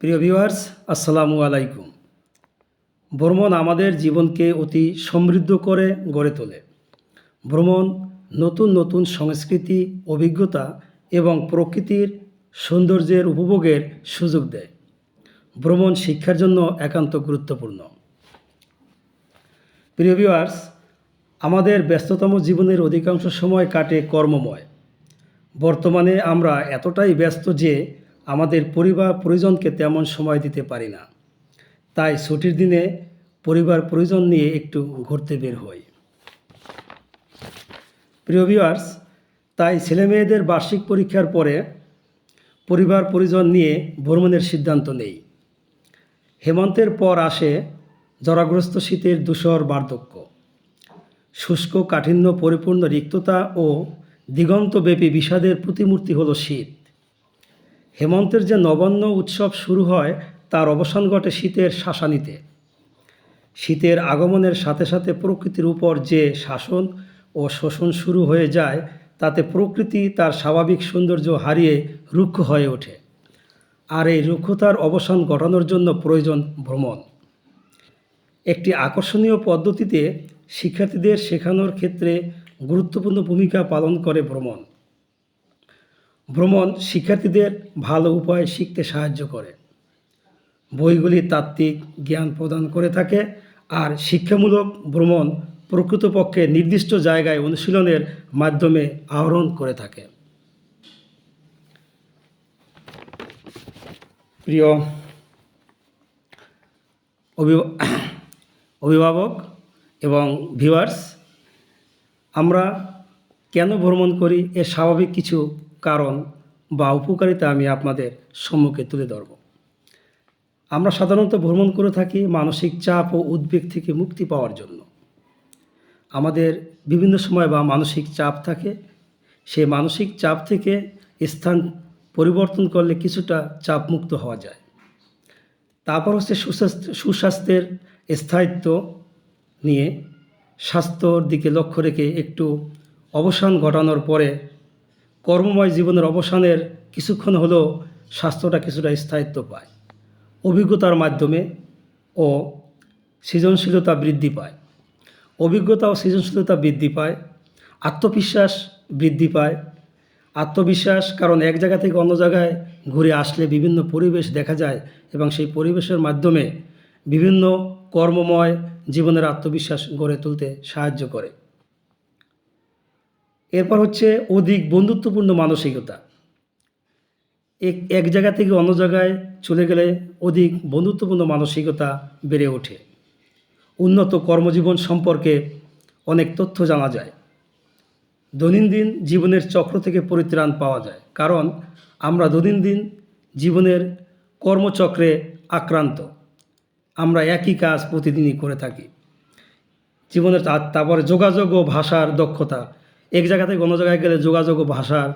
প্রিয় ভিউয়ার্স, আসসালামু আলাইকুম। ভ্রমণ আমাদের জীবনকে অতি সমৃদ্ধ করে গড়ে তোলে। ভ্রমণ নতুন নতুন সংস্কৃতি, অভিজ্ঞতা এবং প্রকৃতির সৌন্দর্যের উপভোগের সুযোগ দেয়। ভ্রমণ শিক্ষার জন্য একান্ত গুরুত্বপূর্ণ। প্রিয় ভিউয়ার্স, আমাদের ব্যস্ততম জীবনের অধিকাংশ সময় কাটে কর্মময়। বর্তমানে আমরা এতটাই ব্যস্ত যে আমাদের পরিবার পরিজনকে তেমন সময় দিতে পারি না। তাই ছুটির দিনে পরিবার পরিজন নিয়ে একটু ঘুরতে বের হই। প্রিয় ভিউয়ার্স তাই ছেলেমেয়েদের বার্ষিক পরীক্ষার পরে পরিবার পরিজন নিয়ে ভ্রমণের সিদ্ধান্ত নেই। হেমন্তের পর আসে জরাগ্রস্ত শীতের ধূসর বার্ধক্য। শুষ্ক, কাঠিন্য, পরিপূর্ণ রিক্ততা ও দিগন্তব্যাপী বিষাদের প্রতিমূর্তি হলো শীত। হেমন্তের যে নবান্ন উৎসব শুরু হয়, তার অবসান ঘটে শীতের শাসানিতে। শীতের আগমনের সাথে সাথে প্রকৃতির উপর যে শাসন ও শোষণ শুরু হয়ে যায়, তাতে প্রকৃতি তার স্বাভাবিক সৌন্দর্য হারিয়ে রুক্ষ হয়ে ওঠে। আর এই রুক্ষতার অবসান ঘটানোর জন্য প্রয়োজন ভ্রমণ। একটি আকর্ষণীয় পদ্ধতিতে শিক্ষার্থীদের শেখানোর ক্ষেত্রে গুরুত্বপূর্ণ ভূমিকা পালন করে ভ্রমণ। ভ্রমণ শিক্ষার্থীদের ভালো উপায় শিখতে সাহায্য করে। বইগুলি তাত্ত্বিক, জ্ঞান প্রদান করে থাকে আর শিক্ষামূলক ভ্রমণ প্রকৃতপক্ষে নির্দিষ্ট জায়গায় অনুশীলনের মাধ্যমে আহরণ করে থাকে। প্রিয় অভিভা- অভিভাবক এবং ভিউয়ার্স, আমরা কেন ভ্রমণ করি এর স্বাভাবিক কিছু কারণ বা উপকারিতা আমি আপনাদের সম্মুখে তুলে ধরব। আমরা সাধারণত ভ্রমণ করে থাকি মানসিক চাপ ও উদ্বেগ থেকে মুক্তি পাওয়ার জন্য। আমাদের বিভিন্ন সময় বা মানসিক চাপ থাকে। সেই মানসিক চাপ থেকে স্থান পরিবর্তন করলে কিছুটা চাপমুক্ত হওয়া যায়। তারপর হচ্ছে সুস্বাস্থ্য, সুস্বাস্থ্যের স্থায়িত্ব নিয়ে স্বাস্থ্যর দিকে লক্ষ্য রেখে একটু অবসান ঘটানোর পরে কর্মময় জীবনের অবসানের কিছুক্ষণ হলেও স্বাস্থ্যটা কিছুটা স্থায়িত্ব পায়। অভিজ্ঞতার মাধ্যমে ও সৃজনশীলতা বৃদ্ধি পায়। অভিজ্ঞতা ও সৃজনশীলতা বৃদ্ধি পায়, আত্মবিশ্বাস বৃদ্ধি পায়। আত্মবিশ্বাস কারণ এক জায়গা থেকে অন্য জায়গায় ঘুরে আসলে বিভিন্ন পরিবেশ দেখা যায় এবং সেই পরিবেশের মাধ্যমে বিভিন্ন কর্মময় জীবনের আত্মবিশ্বাস গড়ে তুলতে সাহায্য করে। এরপর হচ্ছে অধিক বন্ধুত্বপূর্ণ মানসিকতা। এক এক জায়গা থেকে অন্য জায়গায় চলে গেলে অধিক বন্ধুত্বপূর্ণ মানসিকতা বেড়ে ওঠে। উন্নত কর্মজীবন সম্পর্কে অনেক তথ্য জানা যায়। দৈনন্দিন জীবনের চক্র থেকে পরিত্রাণ পাওয়া যায়। কারণ আমরা দৈনন্দিন জীবনের কর্মচক্রে আক্রান্ত। আমরা একই কাজ প্রতিদিনই করে থাকি। জীবনের তারপরে যোগাযোগ ও ভাষার দক্ষতা এক জায়গা থেকে অন্য জায়গায় গেলে যোগাযোগ ও ভাষার